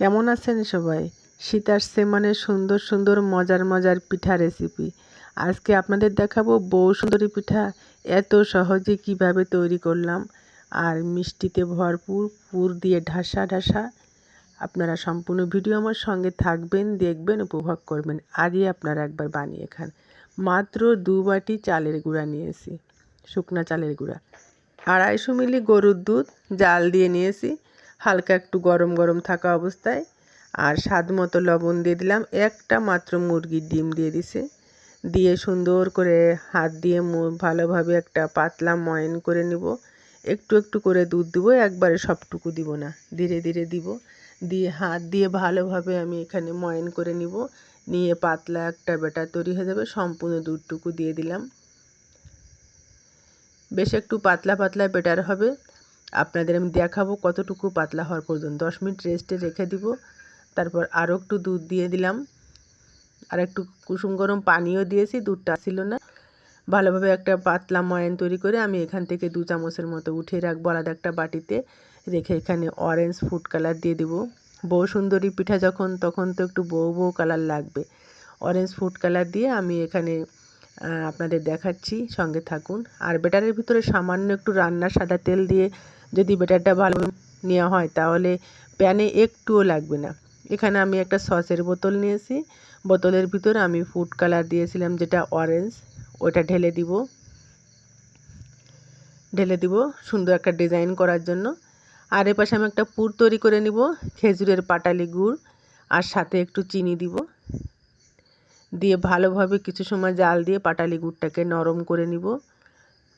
কেমন আছেন সবাই? শীত আসছে মানে সুন্দর সুন্দর, মজার মজার পিঠা রেসিপি আজকে আপনাদের দেখাবো বউ সুন্দরী পিঠা এত সহজে কীভাবে তৈরি করলাম। আর মিষ্টিতে ভরপুর পুর দিয়ে ঢাসা ঢাসা। আপনারা সম্পূর্ণ ভিডিও আমার সঙ্গে থাকবেন, দেখবেন, উপভোগ করবেন। আজই আপনারা একবার বানিয়ে খান। মাত্র দু বাটি চালের গুঁড়া নিয়েছি। শুকনা চালের গুঁড়া। আড়াইশো মিলি গরুর দুধ, জাল দিয়ে নিয়েছি। হালকা একটু গরম গরম থাকা অবস্থায় আর স্বাদ মতো লবণ দিয়ে দিলাম। একটা মাত্র মুরগির ডিম দিয়ে দিছে। দিয়ে সুন্দর করে হাত দিয়ে ভালোভাবে একটা পাতলা ময়ন করে নিব। একটু একটু করে দুধ দিব, একবারে সবটুকু দিব না, ধীরে ধীরে দিব। দিয়ে হাত দিয়ে ভালোভাবে আমি এখানে ময়ন করে নিব। নিয়ে পাতলা একটা বেটার তৈরি হয়ে যাবে, সম্পূর্ণ দুধটুকু দিয়ে দিলাম। বেশ একটু পাতলা পাতলা বেটার হবে। আপনাদের আমি দেখাবো কতটুকু পাতলা হওয়ার পর্যন্ত। দশ মিনিট রেস্টে রেখে দিব। তারপর আরও একটু দুধ দিয়ে দিলাম। আর একটু কুসুম গরম পানিও দিয়েছি, দুধটা ছিল না। ভালোভাবে একটা পাতলা ময়ান তৈরি করে আমি এখান থেকে দু চামচের মতো উঠিয়ে রাখব আলাদা একটা বাটিতে। রেখে এখানে অরেঞ্জ ফুড কালার দিয়ে দিব। বউ সুন্দরী পিঠা যখন, তখন তো একটু বউ বউ কালার লাগবে। অরেঞ্জ ফুড কালার দিয়ে আমি এখানে আপনাদের দেখাচ্ছি, সঙ্গে থাকুন। আর বেটারের ভিতরে সামান্য একটু রান্নার সাদা তেল দিয়ে যদি ব্যাটারটা ভালো নেওয়া হয়, তাহলে প্যানে একটুও লাগবে না। এখানে আমি একটা সসের বোতল নিয়েছি। বোতলের ভিতরে আমি ফুড কালার দিয়েছিলাম, যেটা অরেঞ্জ ওটা ঢেলে দিব। ঢেলে দিব সুন্দর একটা ডিজাইন করার জন্য। আর এ পাশে আমি একটা পুর তৈরি করে নিব, খেজুরের পাটালি গুড়, আর সাথে একটু চিনি দিব। দিয়ে ভালোভাবে কিছু সময় জাল দিয়ে পাটালি গুড়টাকে নরম করে নিব।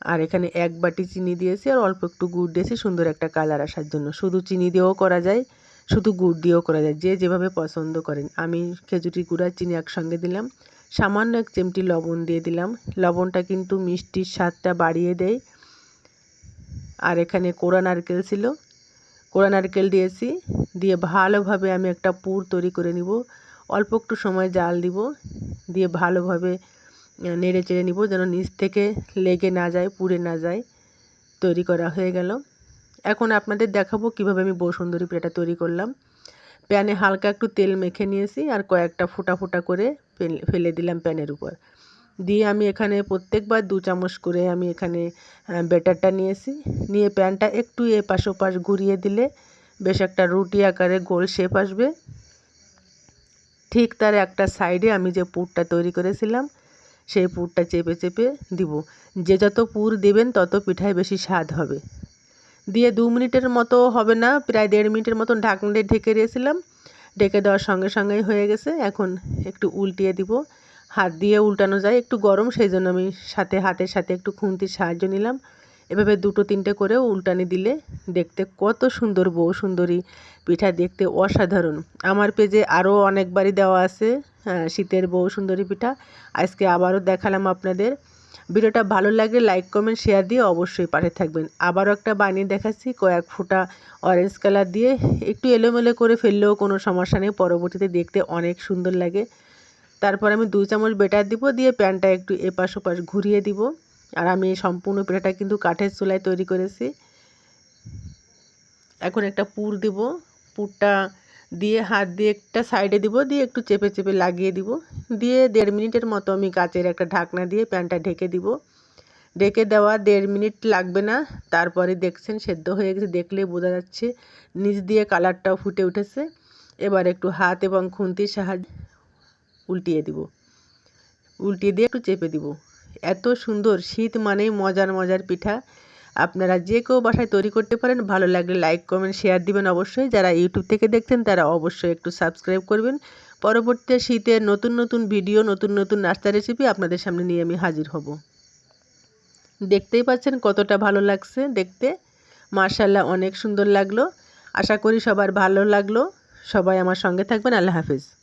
আর এখানে এক বাটি চিনি দিয়েছি আর অল্প একটু গুড় দিয়েছি, সুন্দর একটা কালার আসার জন্য। শুধু চিনি দিয়েও করা যায়, শুধু গুড় দিয়েও করা যায়, যে যেভাবে পছন্দ করেন। আমি খেজুরি গুড় আর চিনি একসঙ্গে দিলাম। সামান্য এক চিমটি লবণ দিয়ে দিলাম। লবণটা কিন্তু মিষ্টির স্বাদটা বাড়িয়ে দেয়। আর এখানে কোড়া নারকেল ছিল। কোড়া নারকেল দিয়েছি। দিয়ে ভালোভাবে আমি একটা পুর তৈরি করে নিব। অল্প একটু সময় জাল দিব। দিয়ে ভালোভাবে নেড়ে চেড়ে নিব যেন নিচ থেকে লেগে না যায়, পুড়ে না যায়। তৈরি করা হয়ে গেল। এখন আপনাদের দেখাবো কীভাবে আমি বসুন্দরী পেটা তৈরি করলাম। প্যানে হালকা একটু তেল মেখে নিয়েছি আর কয়েকটা ফোটা ফোটা করে ফেলে দিলাম প্যানের উপর। দিয়ে আমি এখানে প্রত্যেকবার দু চামচ করে আমি এখানে ব্যাটারটা নিয়েছি। নিয়ে প্যানটা একটু এপাশ ওপাশ ঘুরিয়ে দিলে বেশ একটা রুটি আকারে গোল শেপ আসবে। ঠিক তার একটা সাইডে আমি যে পুরটা তৈরি করেছিলাম সেই পুরটা চেপে চেপে দিব। যে যত পুর দেবেন, তত পিঠায় বেশি স্বাদ হবে। দিয়ে দু মিনিটের মতো হবে না, প্রায় দেড় মিনিটের মতন ঢাকনা দিয়ে ঢেকে রেখেছিলাম। ঢেকে দেওয়ার সঙ্গে সঙ্গেই হয়ে গেছে। এখন একটু উল্টিয়ে দিব। হাত দিয়ে উল্টানো যায়, একটু গরম, সেই জন্য আমি সাথে হাতের সাথে একটু খুন্তির সাহায্য নিলাম। এভাবে দুটো তিনটে করে উল্টানি দিলে দেখতে কত সুন্দর বউ সুন্দরী। পিঠা দেখতে অসাধারণ। আমার পেজে আরও অনেকবারই দেওয়া আছে হ্যাঁ শীতের বউ সুন্দরী পিঠা। আজকে আবারও দেখালাম আপনাদের। ভিডিওটা ভালো লাগলে লাইক, কমেন্ট, শেয়ার দিয়ে অবশ্যই পাশে থাকবেন। আবারও একটা বানিয়ে দেখাচ্ছি, কয়েক ফোঁটা অরেঞ্জ কালার দিয়ে। একটু এলোমেলো করে ফেললেও কোনো সমস্যা নেই, পরবর্তীতে দেখতে অনেক সুন্দর লাগে। তারপর আমি দুই চামচ বেটার দিব, দিয়ে প্যানটা একটু এপাশ ওপাশ ঘুরিয়ে দিব। আর আমি সম্পূর্ণ পিঠাটা কিন্তু কাঠের চুলায় তৈরি করেছি। এখন একটা পুর দিব। পুরটা দিয়ে হাত দিয়ে একটা সাইডে দিব, দিয়ে একটু চেপে চেপে লাগিয়ে দিব। দিয়ে দেড় মিনিটের মতো আমি কাচের একটা ঢাকনা দিয়ে প্যানটা ঢেকে দিব। ঢেকে দেওয়া দেড় মিনিট লাগবে না। তারপরে দেখছেন সেদ্ধ হয়ে গেছে দেখলেই বোঝা যাচ্ছে নিচ দিয়ে কালারটাও ফুটে উঠেছে। এবার একটু হাত এবং খুন্তির সাহায্যে উল্টিয়ে দিব। উল্টিয়ে দিয়ে একটু চেপে দিব। এত সুন্দর শীত মানেই মজার মজার পিঠা। আপনারা যে কেউ বাসায় তৈরি করতে পারেন, ভালো লাগলে লাইক কমেন্ট শেয়ার দিবেন অবশ্যই। যারা ইউটিউব থেকে দেখছেন, তারা অবশ্যই একটু সাবস্ক্রাইব করবেন। পরবর্তীতে শীতের নতুন নতুন ভিডিও নতুন নতুন নাস্তা রেসিপি আপনাদের সামনে নিয়ে আমি হাজির হব। দেখতেই পাচ্ছেন কতটা ভালো লাগছে দেখতে। মার্শাল্লাহ অনেক সুন্দর লাগল। আশা করি সবার ভালো লাগল। সবাই আমার সঙ্গে থাকবেন। আল্লাহ হাফিজ।